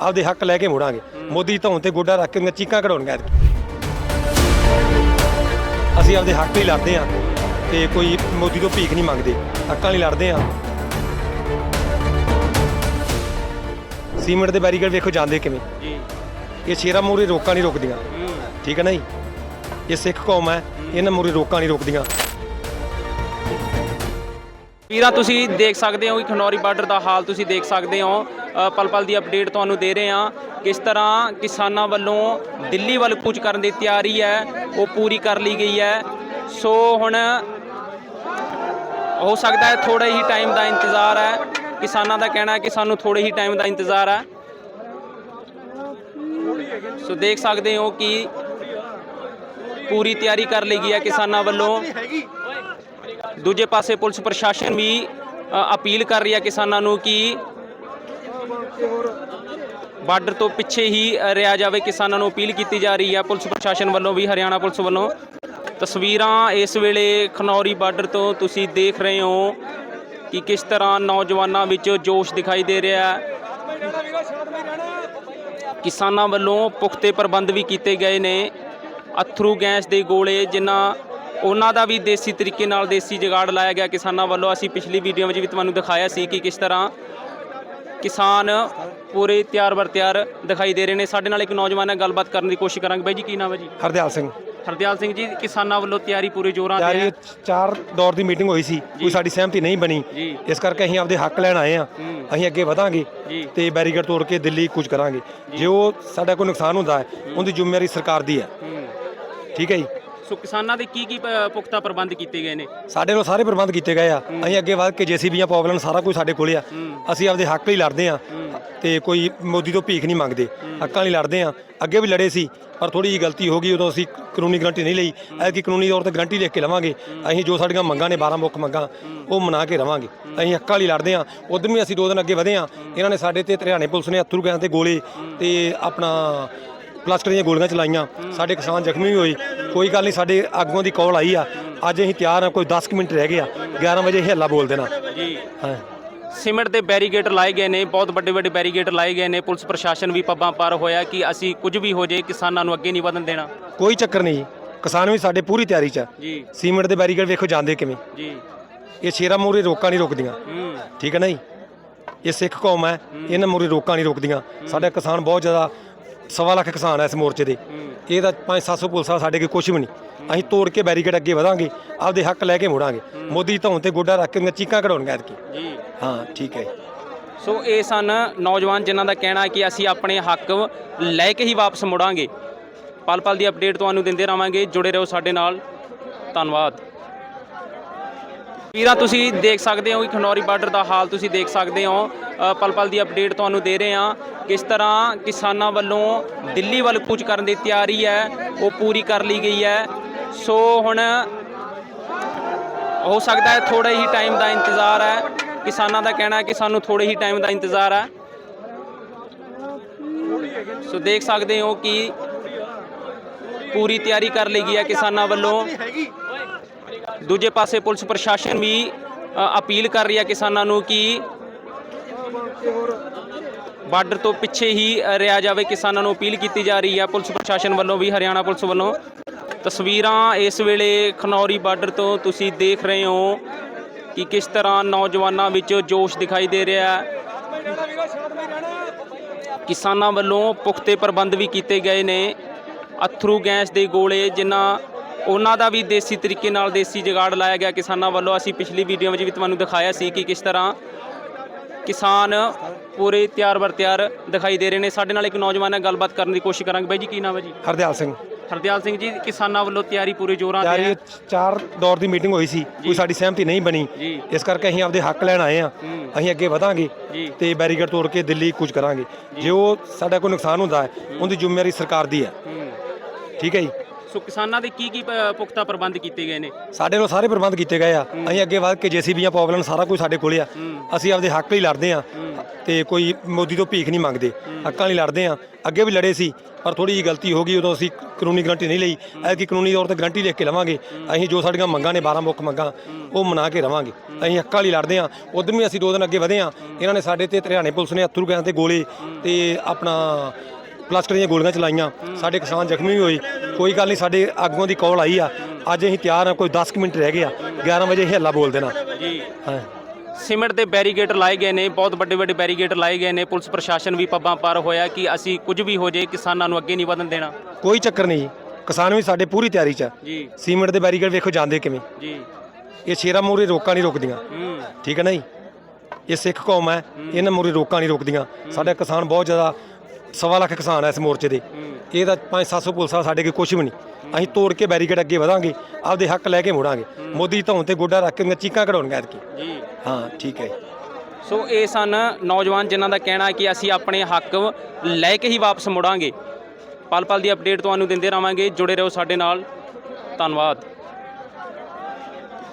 ਆਪਦੇ ਹੱਕ ਲੈ ਕੇ ਮੁੜਾਂਗੇ। ਮੋਦੀ ਧੌਣ ਤੇ ਗੋਡਾ ਰੱਖ ਕੇ ਚੀਕਾਂ ਕਢਾਉਣੀਆਂ ਅਸੀਂ ਆਪਦੇ ਹੱਕ ਲਈ ਲੜਦੇ ਹਾਂ ਤੇ ਕੋਈ ਮੋਦੀ ਤੋਂ ਭੀਖ ਨਹੀਂ ਮੰਗਦੇ। ਹੱਕਾਂ ਲਈ ਲੜਦੇ ਹਾਂ। ਸੀਮੈਂਟ ਦੇ ਬੈਰੀਕੇਡ ਵੇਖੋ ਜਾਂਦੇ ਕਿਵੇਂ। ਜੀ। ਇਹ ਸ਼ੇਰਾਂ ਮੂਰੇ ਰੋਕਾਂ ਨਹੀਂ ਰੁਕਦੀਆਂ। ਠੀਕ ਹੈ ਨਾ ਜੀ? ਇਹ ਸਿੱਖ ਕੌਮ ਹੈ। ਇਹਨਾਂ ਮੂਰੇ ਰੋਕਾਂ ਨਹੀਂ ਰੁਕਦੀਆਂ। ਵੀਰਾਂ ਤੁਸੀਂ ਦੇਖ ਸਕਦੇ ਹੋ ਕਿ ਖਨੌਰੀ ਬਾਰਡਰ ਦਾ ਹਾਲ ਤੁਸੀਂ ਦੇਖ ਸਕਦੇ ਹੋ। ਪਲ ਪਲ ਦੀ ਅਪਡੇਟ ਤੁਹਾਨੂੰ ਦੇ ਰਹੇ ਹਾਂ ਕਿਸ ਤਰ੍ਹਾਂ ਕਿਸਾਨਾਂ ਵੱਲੋਂ ਦਿੱਲੀ ਵੱਲ ਕੂਚ ਕਰਨ ਦੀ ਤਿਆਰੀ ਹੈ, ਉਹ ਪੂਰੀ ਕਰ ਲਈ ਗਈ ਹੈ। ਸੋ ਹੁਣ ਹੋ ਸਕਦਾ ਹੈ ਥੋੜਾ ਹੀ ਟਾਈਮ ਦਾ ਇੰਤਜ਼ਾਰ ਹੈ। ਕਿਸਾਨਾਂ ਦਾ ਕਹਿਣਾ ਹੈ ਕਿ ਸਾਨੂੰ ਥੋੜੇ ਹੀ ਟਾਈਮ ਦਾ ਇੰਤਜ਼ਾਰ ਹੈ। ਸੋ ਦੇਖ ਸਕਦੇ ਹੋ ਕਿ ਪੂਰੀ ਤਿਆਰੀ ਕਰ ਲਈ ਗਈ ਹੈ ਕਿਸਾਨਾਂ ਵੱਲੋਂ। ਦੂਜੇ ਪਾਸੇ ਪੁਲਿਸ ਪ੍ਰਸ਼ਾਸਨ ਵੀ ਅਪੀਲ ਕਰ ਰਹੀ ਹੈ ਕਿਸਾਨਾਂ ਨੂੰ ਕਿ ਬਾਰਡਰ ਤੋਂ ਪਿੱਛੇ ਹੀ ਰਿਹਾ ਜਾਵੇ, ਕਿਸਾਨਾਂ ਨੂੰ ਅਪੀਲ ਕੀਤੀ ਜਾ ਰਹੀ ਹੈ। ਪੁਲਿਸ ਪ੍ਰਸ਼ਾਸਨ ਵੱਲੋਂ ਵੀ, ਹਰਿਆਣਾ ਪੁਲਿਸ ਵੱਲੋਂ ਤਸਵੀਰਾਂ ਇਸ ਵੇਲੇ ਖਨੌਰੀ ਬਾਰਡਰ ਤੋਂ ਤੁਸੀਂ ਦੇਖ ਰਹੇ ਹੋ ਕਿ ਕਿਸ ਤਰ੍ਹਾਂ ਨੌਜਵਾਨਾਂ ਵਿੱਚ ਜੋਸ਼ ਦਿਖਾਈ ਦੇ ਰਿਹਾ ਹੈ। ਕਿਸਾਨਾਂ ਵੱਲੋਂ ਪੁਖਤੇ ਪ੍ਰਬੰਧ ਵੀ ਕੀਤੇ ਗਏ ਨੇ। ਅਥਰੂ ਗੈਸ ਦੇ ਗੋਲੇ, ਜਿਨ੍ਹਾਂ ਉਹਨਾਂ ਦਾ ਵੀ ਦੇਸੀ ਤਰੀਕੇ ਨਾਲ ਦੇਸੀ ਜੁਗਾੜ ਲਾਇਆ ਗਿਆ ਕਿਸਾਨਾਂ ਵੱਲੋਂ। ਅਸੀਂ ਪਿਛਲੀ ਵੀਡੀਓ ਵਿੱਚ ਵੀ ਤੁਹਾਨੂੰ ਦਿਖਾਇਆ ਸੀ ਕਿ ਕਿਸ ਤਰ੍ਹਾਂ ਕਿਸਾਨ ਪੂਰੇ ਤਿਆਰ ਬਰ ਤਿਆਰ ਦਿਖਾਈ ਦੇ ਰਹੇ ਨੇ। ਸਾਡੇ ਨਾਲ ਇੱਕ ਨੌਜਵਾਨ ਨਾਲ ਗੱਲਬਾਤ ਕਰਨ ਦੀ ਕੋਸ਼ਿਸ਼ ਕਰਾਂਗੇ। ਬਾਈ ਜੀ ਕੀ ਨਾਮ ਹੈ ਜੀ? ਹਰਦਿਆਲ ਸਿੰਘ। ਹਰਦਿਆਲ ਸਿੰਘ ਜੀ ਕਿਸਾਨਾਂ ਵੱਲੋਂ ਤਿਆਰੀ ਪੂਰੇ ਜ਼ੋਰਾਂ ਤੇ ਹੈ। ਚਾਰ ਦੌਰ ਦੀ ਮੀਟਿੰਗ ਹੋਈ ਸੀ। ਕੋਈ ਸਾਡੀ ਸਹਿਮਤੀ ਨਹੀਂ ਬਣੀ। ਜੀ। ਇਸ ਕਰਕੇ ਅਸੀਂ ਆਪਦੇ ਹੱਕ ਲੈਣ ਆਏ ਆ ਹੂੰ। ਅਸੀਂ ਅੱਗੇ ਵਧਾਂਗੇ ਜੀ। ਤੇ ਬੈਰੀਕੇਡ ਤੋੜ ਕੇ ਦਿੱਲੀ ਕੁਝ ਕਰਾਂਗੇ। ਜੇ ਉਹ ਸਾਡਾ ਕੋਈ ਨੁਕਸਾਨ ਹੁੰਦਾ ਹੈ ਉਹਦੀ ਜ਼ਿੰਮੇਵਾਰੀ ਸਰਕਾਰ ਦੀ ਹੈ। ਹੂੰ। ਠੀਕ ਹੈ ਜੀ? ਸੋ ਕਿਸਾਨਾਂ ਦੇ ਕੀ ਕੀ ਪ- ਪੁਖਤਾ ਪ੍ਰਬੰਧ ਕੀਤੇ ਗਏ ਨੇ? ਸਾਡੇ ਨੂੰ ਸਾਰੇ ਪ੍ਰਬੰਧ ਕੀਤੇ ਗਏ ਆ। ਅਸੀਂ ਅੱਗੇ ਵਧ ਕੇ ਜੀਸੀਬੀਆਂ ਪੌਪਲਨ ਸਾਰਾ ਕੁਝ ਸਾਡੇ ਕੋਲੇ ਆ। ਅਸੀਂ ਆਪਦੇ ਹੱਕ ਲਈ ਲੜਦੇ ਆ। ਤੇ ਕੋਈ ਮੋਦੀ ਤੋਂ ਭੀਖ ਨਹੀਂ ਮੰਗਦੇ। ਹੱਕਾਂ ਲਈ ਲੜਦੇ ਆ। ਅੱਗੇ ਵੀ ਲੜੇ ਸੀ ਪਰ ਥੋੜੀ ਜਿਹੀ ਗਲਤੀ ਹੋ ਗਈ ਉਦੋਂ ਅਸੀਂ ਕਾਨੂੰਨੀ ਗਰੰਟੀ ਨਹੀਂ ਲਈ। ਐਤਕੀ ਕਾਨੂੰਨੀ ਤੌਰ ਤੇ ਗਰੰਟੀ ਲਿਖ ਕੇ ਲਵਾਂਗੇ। ਅਸੀਂ ਜੋ ਸਾਡੀਆਂ ਮੰਗਾਂ ਨੇ 12 ਮੁੱਖ ਮੰਗਾਂ ਉਹ ਮਨਾ ਕੇ ਰਵਾਂਗੇ। ਅਸੀਂ ਹੱਕਾਂ ਲਈ ਲੜਦੇ ਆ। ਉਦੋਂ ਵੀ ਅਸੀਂ ਦੋ ਦਿਨ ਅੱਗੇ ਵਧੇ ਆ। ਇਹਨਾਂ ਨੇ ਸਾਡੇ ਤੇ ਹਰਿਆਣੇ ਪੁਲਿਸ ਨੇ ਅਥਰੂ ਗੈਸ ਤੇ ਗੋਲੇ ਤੇ ਆਪਣਾ ਪਲਾਸਟਿਕ ਦੀਆਂ ਗੋਲੀਆਂ ਚਲਾਈਆਂ। ਸਾਡੇ ਕਿਸਾਨ ਜ਼ਖਮੀ ਵੀ ਹੋਏ। ਕੋਈ ਗੱਲ ਨਹੀਂ ਸਾਡੇ ਆਗੂਆਂ ਦੀ ਕਾਲ ਆਈ ਆ। ਅੱਜ ਅਸੀਂ ਤਿਆਰ ਆ ਕੋਈ 10 ਕੁ ਮਿੰਟ ਰਹਿ ਗਏ ਆ। 11 ਵਜੇ ਹੱਲਾ ਬੋਲ ਦੇਣਾ। ਜੀ। ਹਾਂ। ਸੀਮੈਂਟ ਦੇ ਬੈਰੀਗੇਡ ਲਾਏ ਗਏ ਨੇ ਬਹੁਤ ਵੱਡੇ ਵੱਡੇ ਬੈਰੀਗੇਡ ਲਾਏ ਗਏ ਨੇ। ਪੁਲਿਸ ਪ੍ਰਸ਼ਾਸਨ ਵੀ ਪੱਬਾਂ ਪਰ ਹੋਇਆ ਕਿ ਅਸੀਂ ਕੁਝ ਵੀ ਹੋ ਜੇ ਕਿਸਾਨਾਂ ਨੂੰ ਅੱਗੇ ਨਹੀਂ ਵਧਣ ਦੇਣਾ। ਕੋਈ ਚੱਕਰ ਨਹੀਂ ਜੀ। ਕਿਸਾਨ ਵੀ ਸਾਡੇ ਪੂਰੀ ਤਿਆਰੀ 'ਚ ਆ। ਜੀ। ਸੀਮੈਂਟ ਦੇ ਬੈਰੀਕੇਡ ਵੇਖੋ ਜਾਂਦੇ ਕਿਵੇਂ। ਜੀ। ਇਹ ਸ਼ੇਰਾਂ ਮੂਰੇ ਰੋਕਾਂ ਨਹੀਂ ਰੁਕਦੀਆਂ। ਠੀਕ ਹੈ ਨਾ ਜੀ? ਇਹ ਸਿੱਖ ਕੌਮ ਹੈ। ਇਹਨਾਂ ਮੂਰੇ ਰੋਕਾਂ ਨਹੀਂ ਰੁਕਦੀਆਂ। ਸਾਡੇ ਕਿਸਾਨ ਬਹੁਤ ਜ਼ਿਆਦਾ ਸਵਾ ਲੱਖ ਕਿਸਾਨ ਹੈ ਇਸ ਮੋਰਚੇ ਦੇ ਇਹ ਤਾਂ 5-700 ਪੁਲਿਸ ਆ ਸਾਡੇ ਕੋਲ ਕੁਝ ਵੀ ਨਹੀਂ ਅਸੀਂ ਤੋੜ ਕੇ ਬੈਰੀਕੇਡ ਅੱਗੇ ਵਧਾਂਗੇ ਆਪਦੇ ਹੱਕ ਲੈ ਕੇ ਮੁੜਾਂਗੇ ਮੋਦੀ ਧੌਣ ਤੇ ਗੋਡਾ ਰੱਖ ਕੇ ਚੀਕਾਂ ਕਢਾਉਣੀਆਂ ਐਤਕੀ ਜੀ ਹਾਂ ਠੀਕ ਹੈ ਸੋ ਇਹ ਸਨ ਨੌਜਵਾਨ ਜਿਨ੍ਹਾਂ ਦਾ ਕਹਿਣਾ ਹੈ ਕਿ ਅਸੀਂ ਆਪਣੇ ਹੱਕ ਲੈ ਕੇ ਹੀ ਵਾਪਸ ਮੁੜਾਂਗੇ ਪਲ ਪਲ ਦੀ ਅਪਡੇਟ ਤੁਹਾਨੂੰ ਦਿੰਦੇ ਰਵਾਂਗੇ ਜੁੜੇ ਰਹੋ ਸਾਡੇ ਨਾਲ ਧੰਨਵਾਦ ਵੀਰਾਂ, ਤੁਸੀਂ ਦੇਖ ਸਕਦੇ ਹੋ ਕਿ ਖਨੌਰੀ ਬਾਰਡਰ ਦਾ ਹਾਲ ਤੁਸੀਂ ਦੇਖ ਸਕਦੇ ਹੋ। ਪਲ ਪਲ ਦੀ ਅਪਡੇਟ ਤੁਹਾਨੂੰ ਦੇ ਰਹੇ ਹਾਂ ਕਿਸ ਤਰ੍ਹਾਂ ਕਿਸਾਨਾਂ ਵੱਲੋਂ ਦਿੱਲੀ ਵੱਲ ਕੂਚ ਕਰਨ ਦੀ ਤਿਆਰੀ ਹੈ, ਉਹ ਪੂਰੀ ਕਰ ਲਈ ਗਈ ਹੈ। ਸੋ ਹੁਣ ਹੋ ਸਕਦਾ ਹੈ ਥੋੜਾ ਹੀ ਟਾਈਮ ਦਾ ਇੰਤਜ਼ਾਰ ਹੈ। ਕਿਸਾਨਾਂ ਦਾ ਕਹਿਣਾ ਹੈ ਕਿ ਸਾਨੂੰ ਥੋੜੇ ਹੀ ਟਾਈਮ ਦਾ ਇੰਤਜ਼ਾਰ ਹੈ। ਸੋ ਦੇਖ ਸਕਦੇ ਹੋ ਕਿ ਪੂਰੀ ਤਿਆਰੀ ਕਰ ਲਈ ਗਈ ਹੈ ਕਿਸਾਨਾਂ ਵੱਲੋਂ। ਦੂਜੇ ਪਾਸੇ ਪੁਲਿਸ ਪ੍ਰਸ਼ਾਸਨ ਵੀ ਅਪੀਲ ਕਰ ਰਹੀ ਹੈ ਕਿਸਾਨਾਂ ਨੂੰ ਕਿ ਬਾਰਡਰ ਤੋਂ ਪਿੱਛੇ ਹੀ ਰਿਹਾ ਜਾਵੇ। ਕਿਸਾਨਾਂ ਨੂੰ ਅਪੀਲ ਕੀਤੀ ਜਾ ਰਹੀ ਹੈ। ਪੁਲਿਸ ਪ੍ਰਸ਼ਾਸਨ ਵੱਲੋਂ ਵੀ, ਹਰਿਆਣਾ ਪੁਲਿਸ ਵੱਲੋਂ ਤਸਵੀਰਾਂ ਇਸ ਵੇਲੇ ਖਨੌਰੀ ਬਾਰਡਰ ਤੋਂ ਤੁਸੀਂ ਦੇਖ ਰਹੇ ਹੋ ਕਿ ਕਿਸ ਤਰ੍ਹਾਂ ਨੌਜਵਾਨਾਂ ਵਿੱਚ ਜੋਸ਼ ਦਿਖਾਈ ਦੇ ਰਿਹਾ ਹੈ। ਕਿਸਾਨਾਂ ਵੱਲੋਂ ਪੁਖਤੇ ਪ੍ਰਬੰਧ ਵੀ ਕੀਤੇ ਗਏ ਨੇ। ਅਥਰੂ ਗੈਸ ਦੇ ਗੋਲੇ, ਜਿਨ੍ਹਾਂ ਉਹਨਾਂ ਦਾ ਵੀ ਦੇਸੀ ਤਰੀਕੇ ਨਾਲ ਦੇਸੀ ਜੁਗਾੜ ਲਾਇਆ ਗਿਆ ਕਿਸਾਨਾਂ ਵੱਲੋਂ। ਅਸੀਂ ਪਿਛਲੀ ਵੀਡੀਓ ਵਿੱਚ ਵੀ ਤੁਹਾਨੂੰ ਦਿਖਾਇਆ ਸੀ ਕਿ ਕਿਸ ਤਰ੍ਹਾਂ ਕਿਸਾਨ ਪੂਰੇ ਤਿਆਰ ਬਰ ਤਿਆਰ ਦਿਖਾਈ ਦੇ ਰਹੇ ਨੇ। ਸਾਡੇ ਨਾਲ ਇੱਕ ਨੌਜਵਾਨ ਨਾਲ ਗੱਲਬਾਤ ਕਰਨ ਦੀ ਕੋਸ਼ਿਸ਼ ਕਰਾਂਗੇ। ਬਾਈ ਜੀ ਕੀ ਨਾਮ ਹੈ ਜੀ? ਹਰਦਿਆਲ ਸਿੰਘ। ਹਰਦਿਆਲ ਸਿੰਘ ਜੀ ਕਿਸਾਨਾਂ ਵੱਲੋਂ ਤਿਆਰੀ ਪੂਰੇ ਜ਼ੋਰਾਂ ਤੇ ਹੈ। ਚਾਰ ਦੌਰ ਦੀ ਮੀਟਿੰਗ ਹੋਈ ਸੀ। ਕੋਈ ਸਾਡੀ ਸਹਿਮਤੀ ਨਹੀਂ ਬਣੀ। ਜੀ। ਇਸ ਕਰਕੇ ਅਸੀਂ ਆਪਦੇ ਹੱਕ ਲੈਣ ਆਏ ਆ ਹੂੰ। ਅਸੀਂ ਅੱਗੇ ਵਧਾਂਗੇ ਜੀ। ਤੇ ਬੈਰੀਕੇਡ ਤੋੜ ਕੇ ਦਿੱਲੀ ਕੁਝ ਕਰਾਂਗੇ। ਜੇ। ਉਹ ਸਾਡਾ ਕੋਈ ਨੁਕਸਾਨ ਹੁੰਦਾ ਹੈ। ਉਹਦੀ ਜ਼ਿੰਮੇਵਾਰੀ ਸਰਕਾਰ ਦੀ ਹੈ। ਹੂੰ। ਠੀਕ ਹੈ ਜੀ? ਸੋ ਕਿਸਾਨਾਂ ਦੇ ਕੀ ਕੀ ਪ- ਪੁਖਤਾ ਪ੍ਰਬੰਧ ਕੀਤੇ ਗਏ ਨੇ? ਸਾਡੇ ਵੱਲੋਂ ਸਾਰੇ ਪ੍ਰਬੰਧ ਕੀਤੇ ਗਏ ਆ। ਅਸੀਂ ਅੱਗੇ ਵਧ ਕੇ ਜੀਸੀਬੀਆਂ ਪਾਵਲਨ ਸਾਰਾ ਕੁਝ ਸਾਡੇ ਕੋਲੇ ਆ। ਅਸੀਂ ਆਪਦੇ ਹੱਕ ਲਈ ਲੜਦੇ ਆ ਤੇ ਕੋਈ ਮੋਦੀ ਤੋਂ ਭੀਖ ਨਹੀਂ ਮੰਗਦੇ। ਹੱਕਾਂ ਲਈ ਲੜਦੇ ਆ। ਅੱਗੇ ਵੀ ਲੜੇ ਸੀ ਪਰ ਥੋੜੀ ਜਿਹੀ ਗਲਤੀ ਹੋ ਗਈ ਉਦੋਂ ਅਸੀਂ ਕਾਨੂੰਨੀ ਗਰੰਟੀ ਨਹੀਂ ਲਈ। ਐਤਕੀ ਕਾਨੂੰਨੀ ਤੌਰ ਤੇ ਗਰੰਟੀ ਲਿਖ ਕੇ ਲਵਾਂਗੇ। ਅਸੀਂ ਜੋ ਸਾਡੀਆਂ ਮੰਗਾਂ ਨੇ 12 ਮੁੱਖ ਮੰਗਾਂ ਉਹ ਮਨਾ ਕੇ ਰਵਾਂਗੇ। ਅਸੀਂ ਹੱਕਾਂ ਲਈ ਲੜਦੇ ਆ। ਉਦੋਂ ਵੀ ਅਸੀਂ ਦੋ ਦਿਨ ਅੱਗੇ ਵਧੇ ਆ। ਇਹਨਾਂ ਨੇ ਸਾਡੇ ਤੇ ਹਰਿਆਣੇ ਪੁਲਿਸ ਨੇ ਅਥਰੂ ਗੈਸ ਦੇ ਗੋਲੇ ਤੇ ਆਪਣਾ ਪਲਾਸਟਿਕ ਦੀਆਂ ਗੋਲੀਆਂ ਚਲਾਈਆਂ। ਸਾਡੇ ਕਿਸਾਨ ਜ਼ਖਮੀ ਵੀ ਹੋਏ। ਕੋਈ ਗੱਲ ਨਹੀਂ ਸਾਡੇ ਆਗੂਆਂ ਦੀ ਕਾਲ ਆਈ ਆ। ਅੱਜ ਅਸੀਂ ਤਿਆਰ ਆ ਕੋਈ 10 ਕੁ ਮਿੰਟ ਰਹਿ ਗਏ ਆ। 11 ਵਜੇ ਹੱਲਾ ਬੋਲ ਦੇਣਾ ਜੀ। ਹਾਂ। ਸਿਮਟ ਦੇ ਬੈਰੀਗੇਡ ਲਾਏ ਗਏ ਨੇ ਬਹੁਤ ਵੱਡੇ ਵੱਡੇ ਬੈਰੀਗੇਡ ਲਾਏ ਗਏ ਨੇ। ਪੁਲਿਸ ਪ੍ਰਸ਼ਾਸਨ ਵੀ ਪੱਬਾਂ ਪਾਰ ਹੋਇਆ ਕਿ ਅਸੀਂ ਕੁਝ ਵੀ ਹੋ ਜਾਏ ਕਿਸਾਨਾਂ ਨੂੰ ਅੱਗੇ ਨਹੀਂ ਵਧਣ ਦੇਣਾ। ਕੋਈ ਚੱਕਰ ਨਹੀਂ ਜੀ। ਕਿਸਾਨ ਵੀ ਸਾਡੇ ਪੂਰੀ ਤਿਆਰੀ 'ਚ ਆ। ਜੀ। ਸੀਮੈਂਟ ਦੇ ਬੈਰੀਕੇਡ ਵੇਖੋ ਜਾਂਦੇ ਕਿਵੇਂ। ਜੀ। ਇਹ ਸ਼ੇਰਾਂ ਮੂਰੇ ਰੋਕਾਂ ਨਹੀਂ ਰੁਕਦੀਆਂ। ਠੀਕ ਹੈ ਨਾ ਜੀ? ਇਹ ਸਿੱਖ ਕੌਮ ਹੈ। ਇਹਨਾਂ ਮੂਰੇ ਰੋਕਾਂ ਨਹੀਂ ਰੁਕਦੀਆਂ। ਸਾਡਾ ਕਿਸਾਨ ਬਹੁਤ ਜ਼ਿਆਦਾ ਸਵਾ ਲੱਖ ਕਿਸਾਨ ਹੈ ਇਸ ਮੋਰਚੇ ਦੇ ਇਹ ਤਾਂ 5-700 ਪੁਲਿਸ ਸਾਡੇ ਕੋਲ ਕੁਝ ਵੀ ਨਹੀਂ ਅਸੀਂ ਤੋੜ ਕੇ ਬੈਰੀਕੇਡ ਅੱਗੇ ਵਧਾਂਗੇ ਆਪਦੇ ਹੱਕ ਲੈ ਕੇ ਮੁੜਾਂਗੇ ਮੋਦੀ ਧੌਣ ਤੇ ਗੋਡਾ ਰੱਖ ਕੇ ਚੀਕਾਂ ਕਢਾਉਣੀਆਂ ਐਤਕੀ ਜੀ ਹਾਂ ਠੀਕ ਹੈ ਸੋ ਇਹ ਸਨ ਨੌਜਵਾਨ ਜਿਨ੍ਹਾਂ ਦਾ ਕਹਿਣਾ ਹੈ ਕਿ ਅਸੀਂ ਆਪਣੇ ਹੱਕ ਲੈ ਕੇ ਹੀ ਵਾਪਸ ਮੁੜਾਂਗੇ ਪਲ ਪਲ ਦੀ ਅਪਡੇਟ ਤੁਹਾਨੂੰ ਦਿੰਦੇ ਰਵਾਂਗੇ ਜੁੜੇ ਰਹੋ ਸਾਡੇ ਨਾਲ ਧੰਨਵਾਦ